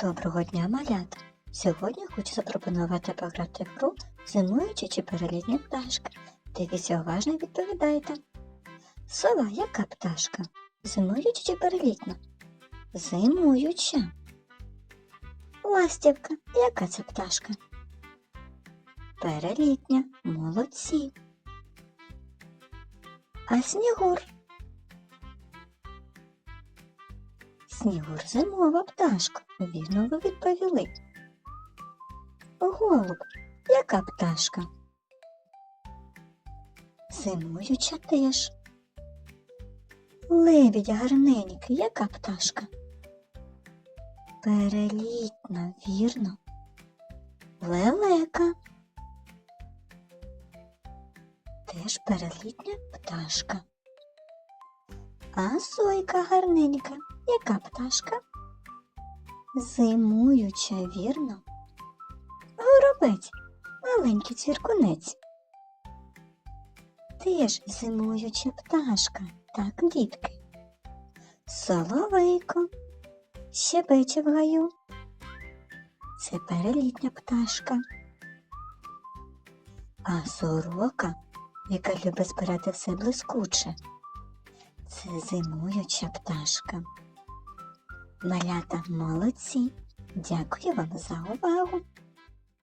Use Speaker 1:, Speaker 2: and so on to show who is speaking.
Speaker 1: Доброго дня, малята! Сьогодні хочу запропонувати пограти в гру зимуючі чи перелітні пташки. Дивіться уважно і відповідайте. Сова яка пташка? Зимуюча чи перелітна? Зимуюча. Ластівка яка це пташка? Перелітня. Молодці. А снігур? Снігур зимова пташка. Вірно ви відповіли. Голуб, яка пташка? Зимуюча теж. Лебідь гарненький, яка пташка? Перелітна, вірно. Лелека. Теж перелітня пташка. А сойка гарненька, яка пташка? Зимуюча, вірно. Горобець, маленький цвіркунець. Теж зимуюча пташка, так, дітки. Соловейко, щебече в гаю. Це перелітня пташка. А сорока, яка любить збирати все блискуче. Це зимуюча пташка. Малята молодці. Дякую вам за увагу.